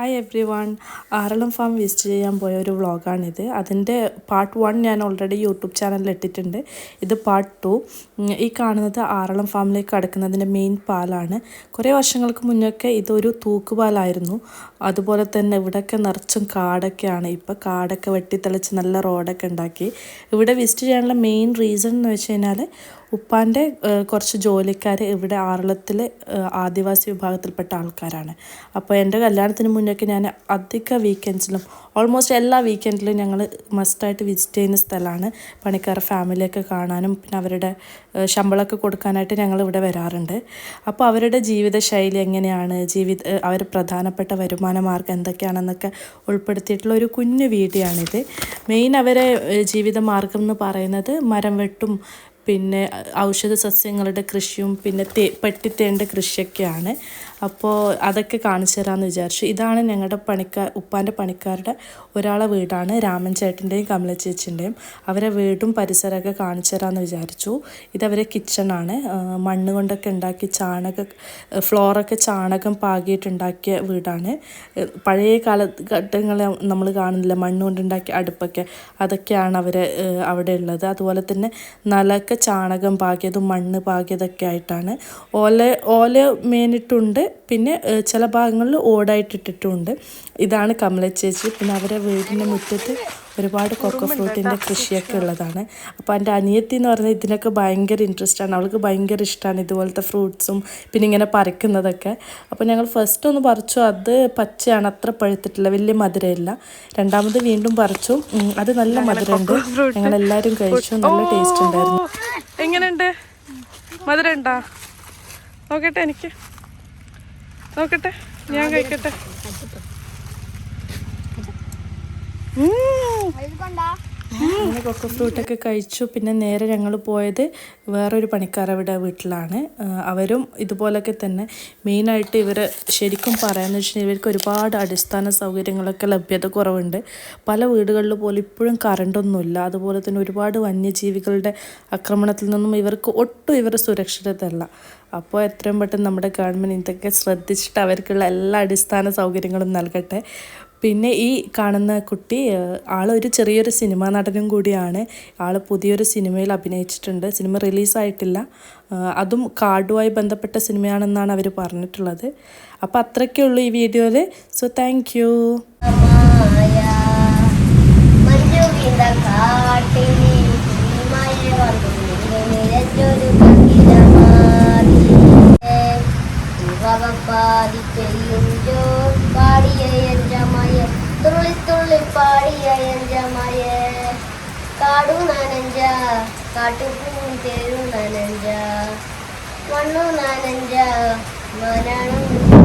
Hi everyone Aralam farm visit ചെയ്യാൻ പോയ ഒരു വ്ളോഗാണിത് അതിന്റെ പാർട്ട് വൺ ഞാൻ ഓൾറെഡി യൂട്യൂബ് ചാനലിൽ ഇട്ടിട്ടുണ്ട്. ഇത് പാർട്ട് ടു ഈ കാണുന്നത് ആറളം ഫാമിലേക്ക് കടക്കുന്നതിന്റെ മെയിൻ പാലാണ്. കുറേ വർഷങ്ങൾക്ക് മുന്നൊക്കെ ഇതൊരു തൂക്കുപാലായിരുന്നു. അതുപോലെ തന്നെ ഇവിടെയൊക്കെ നിറച്ചും കാടൊക്കെയാണ്. ഇപ്പോൾ കാടൊക്കെ വെട്ടിത്തെളിച്ച് നല്ല റോഡൊക്കെ ഉണ്ടാക്കി. ഇവിടെ വിസിറ്റ് ചെയ്യാനുള്ള മെയിൻ റീസൺ എന്ന് വെച്ച് കഴിഞ്ഞാൽ ഉപ്പാന്റെ കുറച്ച് ജോലിക്കാർ ഇവിടെ ആറളത്തിൽ ആദിവാസി വിഭാഗത്തിൽപ്പെട്ട ആൾക്കാരാണ്. അപ്പോൾ എന്റെ കല്യാണത്തിന് മുന്നൊക്കെ ഞാൻ അധിക വീക്കെൻഡ്സിലും ഓൾമോസ്റ്റ് എല്ലാ വീക്കെൻഡിലും ഞങ്ങൾ മസ്റ്റായിട്ട് വിസിറ്റ് ചെയ്യുന്ന സ്ഥലമാണ് പണിക്കാർ ഫാമിലിയൊക്കെ കാണാനും പിന്നെ അവരുടെ ശമ്പളമൊക്കെ കൊടുക്കാനായിട്ട് ഞങ്ങൾ ഇവിടെ വരാറുണ്ട്. അപ്പോൾ അവരുടെ ജീവിത ശൈലി എങ്ങനെയാണ്? ജീവിത അവർ പ്രധാനപ്പെട്ട വരുമാന മാർഗം എന്തൊക്കെയാണെന്നൊക്കെ ഉൾപ്പെടുത്തിയിട്ടുള്ള ഒരു കുഞ്ഞു വീഡിയോ ആണിത് മെയിൻ അവരെ ജീവിത മാർഗം എന്ന് പറയുന്നത് മരം വെട്ടും പിന്നെ ഔഷധ സസ്യങ്ങളുടെ കൃഷിയും പിന്നെ തേ പെട്ടിത്തേന്റെ കൃഷിയൊക്കെയാണ്. അപ്പോൾ അതൊക്കെ കാണിച്ചു തരാമെന്ന് വിചാരിച്ചു. ഇതാണ് ഞങ്ങളുടെ പണിക്കാർ ഉപ്പാന്റെ പണിക്കാരുടെ ഒരാളെ വീടാണ്. രാമൻ ചേട്ടന്റെയും കമല ചേച്ചിന്റെയും അവരെ വീടും പരിസരമൊക്കെ കാണിച്ചു തരാമെന്ന് വിചാരിച്ചു. ഇതവരെ കിച്ചണാണ്. മണ്ണ് കൊണ്ടൊക്കെ ഉണ്ടാക്കി ചാണക ഫ്ലോറൊക്കെ ചാണകം പാകിയിട്ടുണ്ടാക്കിയ വീടാണ്. പഴയ കാലഘട്ടങ്ങളെ നമ്മൾ കാണുന്നില്ല. മണ്ണ് കൊണ്ടുണ്ടാക്കിയ അടുപ്പൊക്കെ. അതൊക്കെയാണ് അവർ അവിടെ ഉള്ളത്. അതുപോലെ തന്നെ നിലയ്ക്ക് ചാണകം പാകിയതും മണ്ണ് പാകിയതൊക്കെ ആയിട്ടാണ്. ഓല ഓല മേനിട്ടുണ്ട് പിന്നെ ചില ഭാഗങ്ങളിൽ ഓടായിട്ടിട്ടിട്ടുണ്ട്. ഇതാണ് കമല ചേച്ചി. പിന്നെ അവരെ വീടിന്റെ മുറ്റത്ത് ഒരുപാട് കൊക്കോ ഫ്രൂട്ടിന്റെ കൃഷിയൊക്കെ ഉള്ളതാണ്. അപ്പോൾ എന്റെ അനിയത്തി എന്ന് പറഞ്ഞാൽ ഇതിനൊക്കെ ഭയങ്കര ഇൻട്രസ്റ്റ് ആണ്. അവൾക്ക് ഭയങ്കര ഇഷ്ടമാണ് ഇതുപോലത്തെ ഫ്രൂട്ട്സും പിന്നെ ഇങ്ങനെ പറിക്കുന്നതൊക്കെ. അപ്പോൾ ഞങ്ങൾ ഫസ്റ്റ് ഒന്ന് പറിച്ചു. അത് പച്ചയാണ് അത്ര പഴുത്തിട്ടില്ല. വലിയ മധുരമില്ല. രണ്ടാമത് വീണ്ടും പറിച്ചു. അത് നല്ല മധുരമുണ്ട്. ഞങ്ങൾ എല്ലാവരും കഴിച്ചു. നല്ല ടേസ്റ്റ് ഉണ്ടായിരുന്നു. എങ്ങനെയുണ്ട്? മധുരം ഉണ്ടോ നോക്കട്ടെ എനിക്ക്. നോക്കട്ടെ. ഞാൻ കഴിക്കട്ടെ. അങ്ങനെ കൊക്കോ ഫ്രൂട്ടൊക്കെ കഴിച്ചു. പിന്നെ നേരെ ഞങ്ങൾ പോയത് വേറൊരു പണിക്കാരവിടെ വീട്ടിലാണ്. അവരും ഇതുപോലൊക്കെ തന്നെ. മെയിനായിട്ട് ഇവർ ശരിക്കും പറയാമെന്ന് വെച്ചാൽ ഇവർക്ക് ഒരുപാട് അടിസ്ഥാന സൗകര്യങ്ങളൊക്കെ ലഭ്യത കുറവുണ്ട്. പല വീടുകളിൽ പോലും ഇപ്പോഴും കറണ്ടൊന്നുമില്ല അതുപോലെ തന്നെ ഒരുപാട് വന്യജീവികളുടെ ആക്രമണത്തിൽ നിന്നും ഇവർക്ക് ഒട്ടും ഇവർ സുരക്ഷിതരല്ല. അപ്പോൾ എത്രയും പെട്ടെന്ന് നമ്മുടെ ഗവൺമെന്റ് ഇതൊക്കെ ശ്രദ്ധിച്ചിട്ട് അവർക്കുള്ള എല്ലാ അടിസ്ഥാന സൗകര്യങ്ങളും നൽകട്ടെ. പിന്നെ ഈ കാണുന്ന കുട്ടി ആളൊരു ചെറിയൊരു സിനിമാ നടനും കൂടിയാണ്. ആൾ പുതിയൊരു സിനിമയിൽ അഭിനയിച്ചിട്ടുണ്ട്. സിനിമ റിലീസായിട്ടില്ല. അതും കാർഡുമായി ബന്ധപ്പെട്ട സിനിമയാണെന്നാണ് അവർ പറഞ്ഞിട്ടുള്ളത്. അപ്പോൾ അത്രയ്ക്കേ ഉള്ളൂ ഈ വീഡിയോയിൽ സോ താങ്ക് യു. பாடிய எஞ்சமய காடு நனஞ்சா காட்டுப்பூம் தெரு நனஞ்சா மண்ணு நனஞ்சா மரணம்